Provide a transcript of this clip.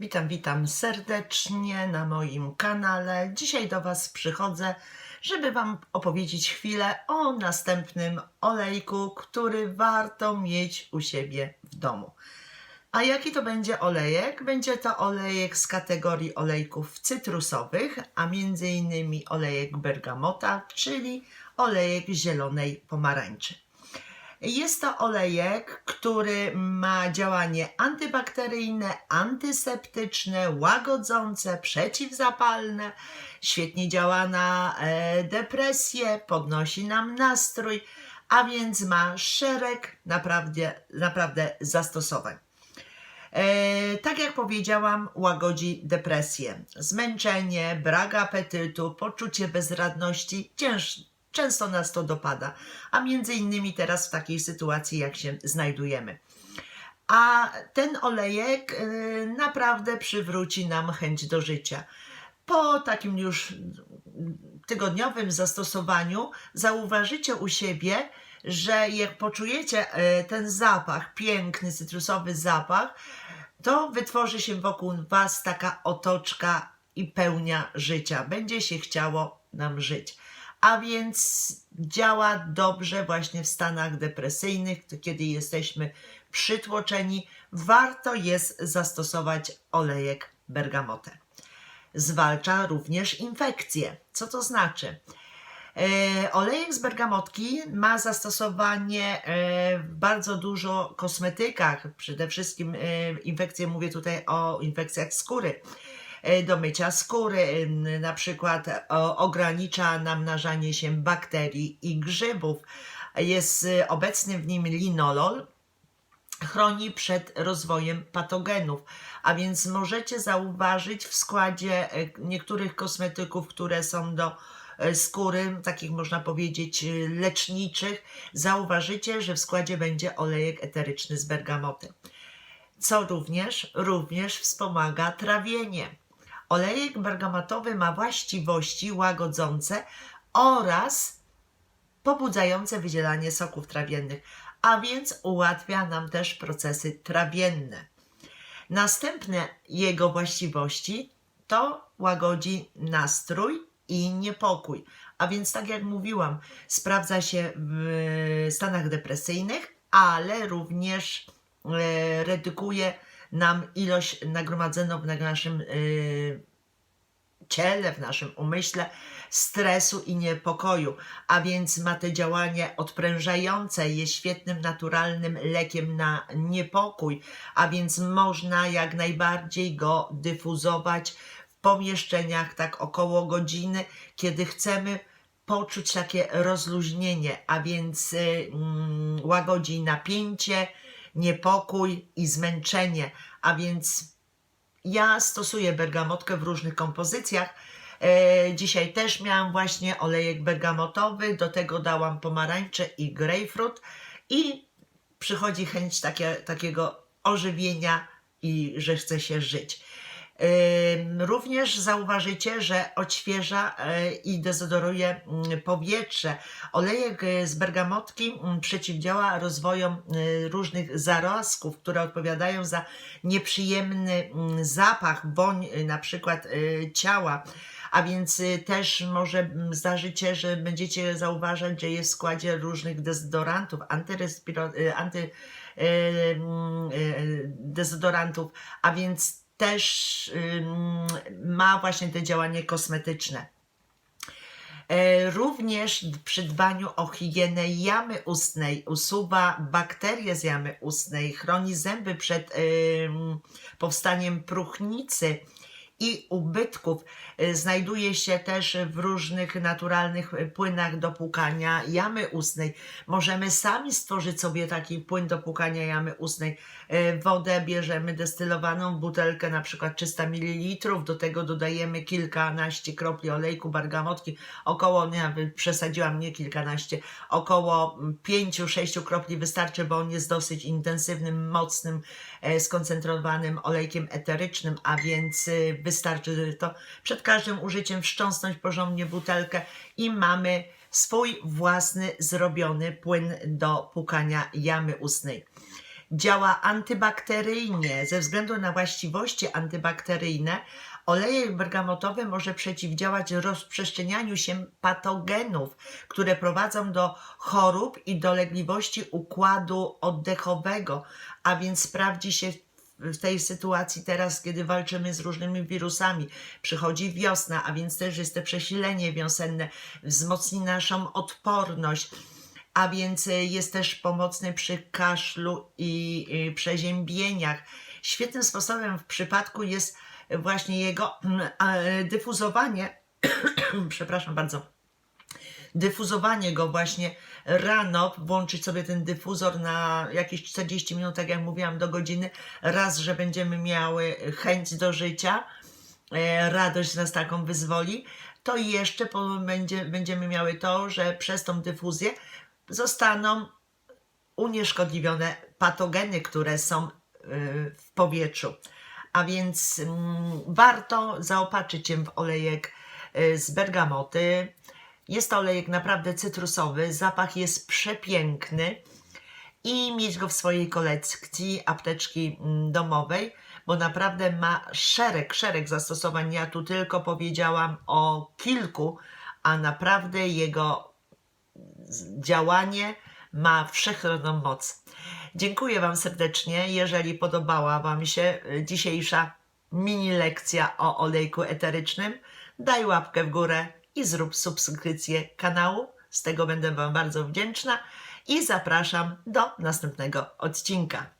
Witam, witam serdecznie na moim kanale. Dzisiaj do Was przychodzę, żeby Wam opowiedzieć chwilę o następnym olejku, który warto mieć u siebie w domu. A jaki to będzie olejek? Będzie to olejek z kategorii olejków cytrusowych, a między innymi olejek bergamota, czyli olejek zielonej pomarańczy. Jest to olejek, który ma działanie antybakteryjne, antyseptyczne, łagodzące, przeciwzapalne, świetnie działa na e, depresję, podnosi nam nastrój, a więc ma szereg naprawdę, naprawdę zastosowań. E, tak jak powiedziałam, łagodzi depresję, zmęczenie, brak apetytu, poczucie bezradności, cięż, często nas to dopada, a między innymi teraz w takiej sytuacji, jak się znajdujemy. A ten olejek y, naprawdę przywróci nam chęć do życia. Po takim już tygodniowym zastosowaniu zauważycie u siebie, że jak poczujecie y, ten zapach, piękny cytrusowy zapach, to wytworzy się wokół Was taka otoczka i pełnia życia. Będzie się chciało nam żyć. A więc działa dobrze właśnie w stanach depresyjnych, kiedy jesteśmy przytłoczeni. Warto jest zastosować olejek bergamotę. Zwalcza również infekcje. Co to znaczy? E, olejek z bergamotki ma zastosowanie e, w bardzo dużo kosmetykach. Przede wszystkim e, infekcje, mówię tutaj o infekcjach skóry. E, Do mycia skóry, na przykład ogranicza namnażanie się bakterii i grzybów. Jest e, obecny w nim linolol, chroni przed rozwojem patogenów. A więc możecie zauważyć w składzie e, niektórych kosmetyków, które są do skóry, takich można powiedzieć leczniczych, zauważycie, że w składzie będzie olejek eteryczny z bergamoty. Co również, również wspomaga trawienie. Olejek bergamatowy ma właściwości łagodzące oraz pobudzające wydzielanie soków trawiennych, a więc ułatwia nam też procesy trawienne. Następne jego właściwości to łagodzi nastrój i niepokój. A więc, tak jak mówiłam, sprawdza się w stanach depresyjnych, ale również e, redukuje nam ilość nagromadzoną w naszym e, ciele, w naszym umyśle stresu i niepokoju, a więc ma to działanie odprężające, jest świetnym naturalnym lekiem na niepokój, a więc można jak najbardziej go dyfuzować w pomieszczeniach tak około godziny, kiedy chcemy poczuć takie rozluźnienie, a więc y, mm, łagodzi napięcie, niepokój i zmęczenie, a więc ja stosuję bergamotkę w różnych kompozycjach. E, dzisiaj też miałam właśnie olejek bergamotowy, do tego dałam pomarańcze i grejpfrut i przychodzi chęć takie, takiego ożywienia i że chce się żyć. Również zauważycie, że odświeża e, i dezodoruje mm, powietrze. Olejek e, z bergamotki mm, przeciwdziała rozwojom e, różnych zarazków, które odpowiadają za nieprzyjemny mm, zapach, woń na przykład ciała. A więc też może mm, zdarzycie, że będziecie zauważać, że jest w składzie różnych dezodorantów, e, anty, a więc też ma właśnie te działanie kosmetyczne. E, Również przy dbaniu o higienę jamy ustnej usuwa bakterie z jamy ustnej, chroni zęby przed powstaniem próchnicy i ubytków. E, Znajduje się też w różnych naturalnych e, płynach do płukania jamy ustnej. Możemy sami stworzyć sobie taki płyn do płukania jamy ustnej. E, Wodę bierzemy destylowaną, butelkę na przykład 300 ml, do tego dodajemy kilkanaście kropli olejku bergamotki, około, wiem, przesadziłam, nie kilkanaście, około 5-6 kropli wystarczy, bo on jest dosyć intensywnym, mocnym, skoncentrowanym olejkiem eterycznym, a więc wystarczy to przed każdym użyciem wstrząsnąć porządnie butelkę i mamy swój własny zrobiony płyn do płukania jamy ustnej. działa antybakteryjnie. Ze względu na właściwości antybakteryjne, olejek bergamotowy może przeciwdziałać rozprzestrzenianiu się patogenów, które prowadzą do chorób i dolegliwości układu oddechowego, a więc sprawdzi się w tej sytuacji teraz, kiedy walczymy z różnymi wirusami. Przychodzi wiosna, a więc też jest to przesilenie wiosenne, wzmocni naszą odporność a więc y, jest też pomocny przy kaszlu i y, przeziębieniach. Świetnym sposobem w przypadku jest właśnie jego mm, a, dyfuzowanie, przepraszam bardzo, dyfuzowanie go właśnie rano, włączyć sobie ten dyfuzor na jakieś 40 minut, tak jak mówiłam, do godziny, raz, że będziemy miały chęć do życia, e, radość nas taką wyzwoli, to jeszcze będzie, będziemy miały to, że przez tą dyfuzję zostaną unieszkodliwione patogeny, które są y, w powietrzu. A więc mm, warto zaopatrzyć się w olejek y, z bergamoty. Jest to olejek naprawdę cytrusowy, zapach jest przepiękny i mieć go w swojej kolekcji apteczki mm, domowej, bo naprawdę ma szereg, szereg zastosowań. Ja tu tylko powiedziałam o kilku, a naprawdę jego działanie ma wszechstronną moc. Dziękuję Wam serdecznie. Jeżeli podobała Wam się y, dzisiejsza mini lekcja o olejku eterycznym, daj łapkę w górę i zrób subskrypcję kanału. Z tego będę Wam bardzo wdzięczna i zapraszam do następnego odcinka.